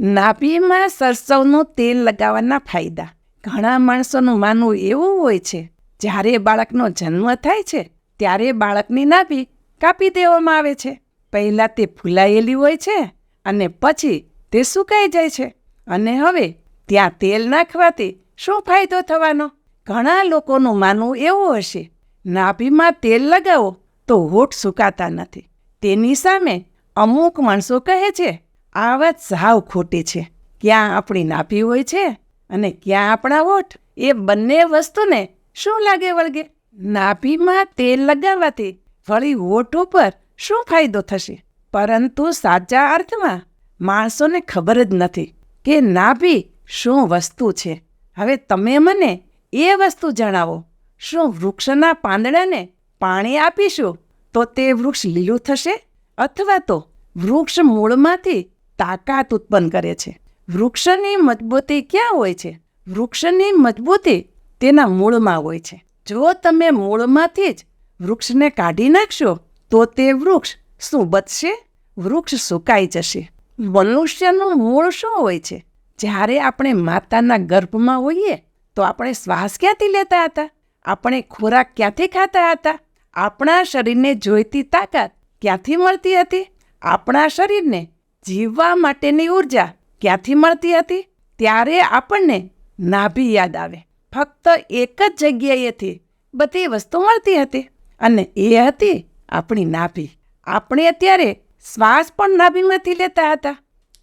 નાભીમાં સરસવનું તેલ લગાવવાના ફાયદા. ઘણા માણસોનું માનવું એવું હોય છે, જ્યારે બાળકનો જન્મ થાય છે, ત્યારે બાળકની નાભી કાપી દેવામાં આવે છે. પહેલાં તે ફૂલાયેલી હોય છે અને પછી તે સુકાઈ જાય છે અને હવે ત્યાં તેલ નાખવાથી શું ફાયદો થવાનો? ઘણા લોકોનું માનવું એવું હશે, નાભીમાં તેલ લગાવો તો હોઠ સુકાતા નથી. તેની સામે અમુક માણસો કહે છે આ વાત સાવ ખોટી છે. ક્યાં આપણી નાભી હોય છે અને ક્યાં આપણા હોઠ એ બંને વસ્તુને શું લાગે વળગે? નાભીમાં તેલ લગાવવાથી વળી હોઠ ઉપર શું ફાયદો થશે? પરંતુ સાચા અર્થમાં માણસોને ખબર જ નથી કે નાભી શું વસ્તુ છે. હવે તમે મને એ વસ્તુ જણાવો. શું વૃક્ષના પાંદડાને પાણી આપીશું તો તે વૃક્ષ લીલું થશે? અથવા તો વૃક્ષ મૂળમાંથી તાકાત ઉત્પન્ન કરે છે. વૃક્ષની મજબૂતી ક્યાં હોય છે? વૃક્ષની મજબૂતી તેના મૂળમાં હોય છે. જો તમે મૂળમાંથી જ વૃક્ષને કાઢી નાખશો, તો તે વૃક્ષ શું બચશે? વૃક્ષ સુકાઈ જશે. મનુષ્યનું મૂળ શું હોય છે? જ્યારે આપણે માતાના ગર્ભમાં હોઈએ, તો આપણે શ્વાસ ક્યાંથી લેતા હતા? આપણે ખોરાક ક્યાંથી ખાતા હતા? આપણા શરીરને જોઈતી તાકાત ક્યાંથી મળતી હતી? આપણા શરીરને જીવવા માટેની ઊર્જા ક્યાંથી મળતી હતી? ત્યારે આપણને નાભી યાદ આવે. ફક્ત એક જ જગ્યાએથી બધી વસ્તુ મળતી હતી અને એ હતી આપણી નાભી. આપણે અત્યારે શ્વાસ પણ નાભીમાંથી લેતા હતા.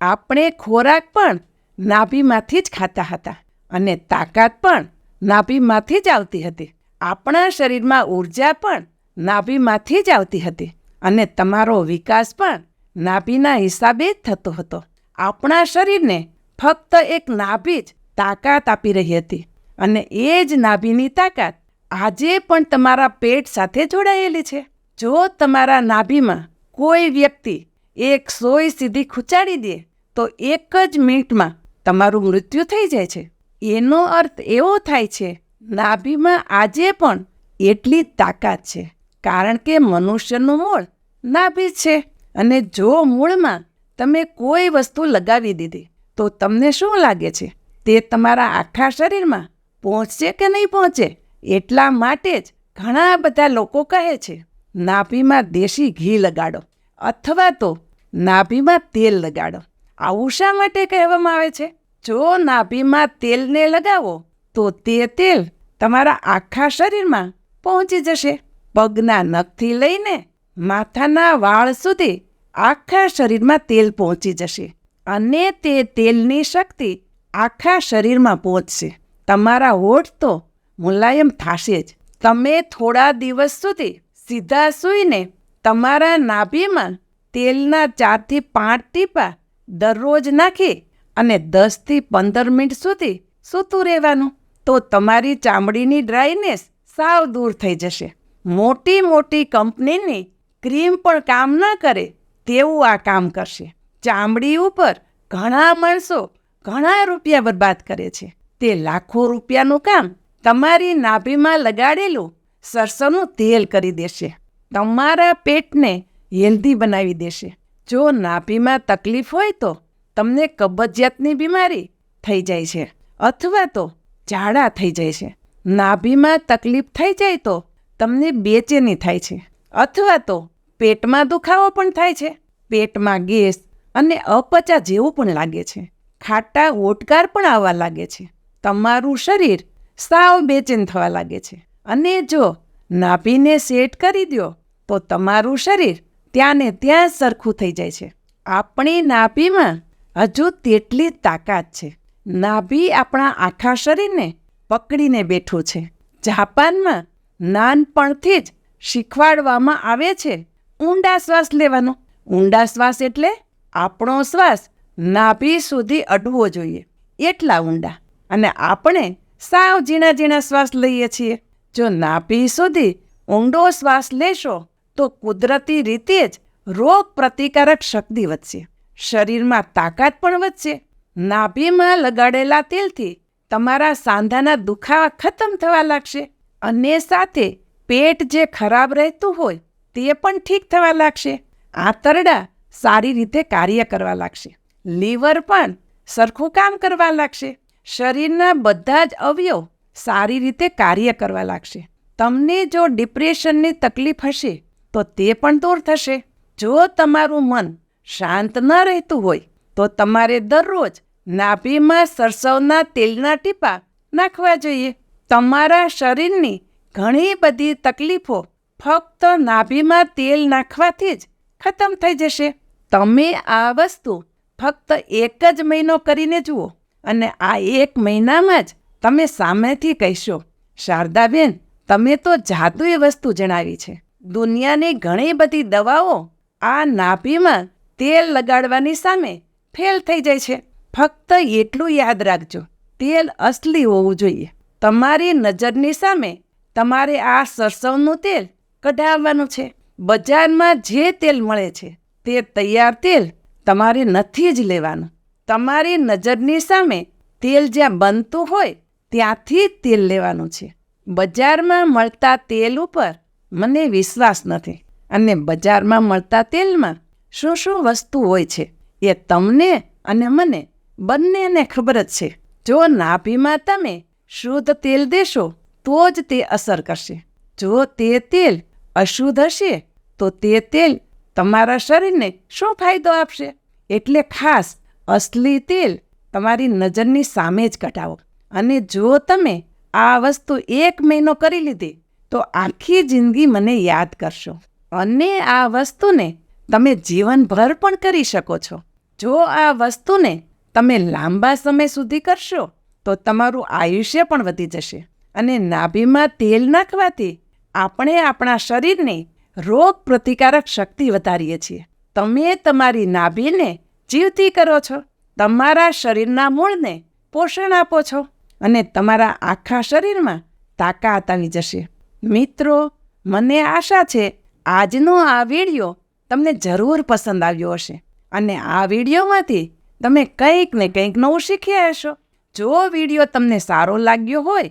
આપણે ખોરાક પણ નાભીમાંથી જ ખાતા હતા અને તાકાત પણ નાભીમાંથી જ આવતી હતી. આપણા શરીરમાં ઊર્જા પણ નાભીમાંથી જ આવતી હતી અને તમારો વિકાસ પણ નાભીના હિસાબે જ થતો હતો. આપણા શરીરને ફક્ત એક નાભી જ તાકાત આપી રહી હતી અને એ જ નાભીની તાકાત આજે પણ તમારા પેટ સાથે જોડાયેલી છે. જો તમારા નાભીમાં કોઈ વ્યક્તિ એક સોય સીધી ખૂંચાડી દે, તો એક જ મિનિટમાં તમારું મૃત્યુ થઈ જાય છે. એનો અર્થ એવો થાય છે, નાભીમાં આજે પણ એટલી તાકાત છે, કારણ કે મનુષ્યનું મૂળ નાભી છે. અને જો મૂળમાં તમે કોઈ વસ્તુ લગાવી દીધી, તો તમને શું લાગે છે? તે તમારા આખા શરીરમાં પહોંચશે કે નહીં પહોંચે? એટલા માટે જ ઘણા બધા લોકો કહે છે, નાભીમાં દેશી ઘી લગાડો અથવા તો નાભીમાં તેલ લગાડો. આવું શા માટે કહેવામાં આવે છે? જો નાભીમાં તેલને લગાવો, તો તે તેલ તમારા આખા શરીરમાં પહોંચી જશે. પગના નખથી લઈને માથાના વાળ સુધી આખા શરીરમાં તેલ પહોંચી જશે અને તે તેલની શક્તિ આખા શરીરમાં પહોંચશે. તમારા હોઠ તો મુલાયમ થશે જ. તમે થોડા દિવસ સુધી સીધા સૂઈને તમારા નાભીમાં તેલના ચારથી પાંચ ટીપા દરરોજ નાખી અને દસથી પંદર મિનિટ સુધી સૂતું રહેવાનું તો તમારી ચામડીની ડ્રાયનેસ સાવ દૂર થઈ જશે. મોટી મોટી કંપનીની ક્રીમ પણ કામ ન કરે તેવું આ કામ કરશે. ચામડી ઉપર ઘણા માણસો ઘણા રૂપિયા બરબાદ કરે છે. તે લાખો રૂપિયાનું કામ તમારી નાભીમાં લગાડેલું સરસોનું તેલ કરી દેશે. તમારા પેટને હેલ્ધી બનાવી દેશે. જો નાભીમાં તકલીફ હોય તો તમને કબજિયાતની બીમારી થઈ જાય છે અથવા તો ઝાડા થઈ જાય છે. નાભીમાં તકલીફ થઈ જાય તો તમને બેચેની થાય છે. અથવા તો પેટમાં દુખાવો પણ થાય છે. પેટમાં ગેસ અને અપચા જેવું પણ લાગે છે. ખાટા ઓટકાર પણ આવવા લાગે છે. તમારું શરીર સાવ બેચેન થવા લાગે છે. અને જો નાભીને સેટ કરી દો તો તમારું શરીર ત્યાં ને ત્યાં સરખું થઈ જાય છે. આપણી નાભીમાં હજુ તેટલી તાકાત છે. નાભી આપણા આખા શરીરને પકડીને બેઠું છે. જાપાનમાં નાનપણથી જ શીખવાડવામાં આવે છે. ઊંડા શ્વાસ લેવાનો. ઊંડા શ્વાસ એટલે આપણો શ્વાસ નાભી સુધી અડવો જોઈએ. એટલા ઊંડા. અને આપણે સાવ ઝીણા ઝીણા શ્વાસ લઈએ છીએ. જો નાભી સુધી ઊંડો શ્વાસ લેશો, તો કુદરતી રીતે જ રોગ પ્રતિકારક શક્તિ વધશે. શરીરમાં તાકાત પણ વધશે. નાભીમાં લગાડેલા તેલથી તમારા સાંધાના દુખાવા ખતમ થવા લાગશે. અને સાથે પેટ જે ખરાબ રહેતું હોય, તે પણ ઠીક થવા લાગશે. આંતરડા સારી રીતે કાર્ય કરવા લાગશે. લીવર પણ સરખું કામ કરવા લાગશે. શરીરના બધા જ અવયવ સારી રીતે કાર્ય કરવા લાગશે. તમને જો ડિપ્રેશનની તકલીફ હશે, તો તે પણ દૂર થશે. જો તમારું મન શાંત ન રહેતું હોય, તો તમારે દરરોજ નાભીમાં સરસવના તેલના ટીપા નાખવા જોઈએ. તમારા શરીરની ઘણી બધી તકલીફો ફક્ત નાભીમાં તેલ નાખવાથી જ ખતમ થઈ જશે. તમે આ વસ્તુ ફક્ત એક જ મહિનો કરીને જુઓ અને આ એક મહિનામાં જ તમે સામેથી કહેશો, શારદાબેન, તમે તો જાદુઈ વસ્તુ જણાવી છે. દુનિયાની ઘણી બધી દવાઓ આ નાભીમાં તેલ લગાડવાની સામે ફેલ થઈ જાય છે. ફક્ત એટલું યાદ રાખજો, તેલ અસલી હોવું જોઈએ. તમારી નજરની સામે તમારે આ સરસવનું તેલ કઢાવવાનું છે. બજારમાં જે તેલ મળે છે, તે તૈયાર તેલ તમારે નથી જ લેવાનું. તમારી નજરની સામે તેલ જ્યાં બનતું હોય, ત્યાંથી જ તેલ લેવાનું છે. બજારમાં મળતા તેલ ઉપર મને વિશ્વાસ નથી. અને બજારમાં મળતા તેલમાં શું શું વસ્તુ હોય છે, એ તમને અને મને બંનેને ખબર જ છે. જો નાભીમાં તમે શુદ્ધ તેલ દેશો તો જ તે અસર કરશે. જો તે તેલ અશુદ્ધ હશે, તો તે તેલ તમારા શરીરને શું ફાયદો આપશે? એટલે ખાસ અસલી તેલ તમારી નજરની સામે જ કઢાવો. અને જો તમે આ વસ્તુ એક મહિનો કરી લીધી, તો આખી જિંદગી મને યાદ કરશો. અને આ વસ્તુને તમે જીવનભર પણ કરી શકો છો. જો આ વસ્તુને તમે લાંબા સમય સુધી કરશો, તો તમારું આયુષ્ય પણ વધી જશે. અને નાભીમાં તેલ નાખવાથી આપણે આપણા શરીરને રોગ પ્રતિકારક શક્તિ વધારીએ છીએ. તમે તમારી નાભીને જીવતી કરો છો, તમારા શરીરના મૂળને પોષણ આપો છો અને તમારા આખા શરીરમાં તાકાત આવી જશે. મિત્રો, મને આશા છે આજનો આ વીડિયો તમને જરૂર પસંદ આવ્યો હશે અને આ વિડીયોમાંથી તમે કંઈક ને કંઈક નવું શીખ્યા હશો. જો વીડિયો તમને સારો લાગ્યો હોય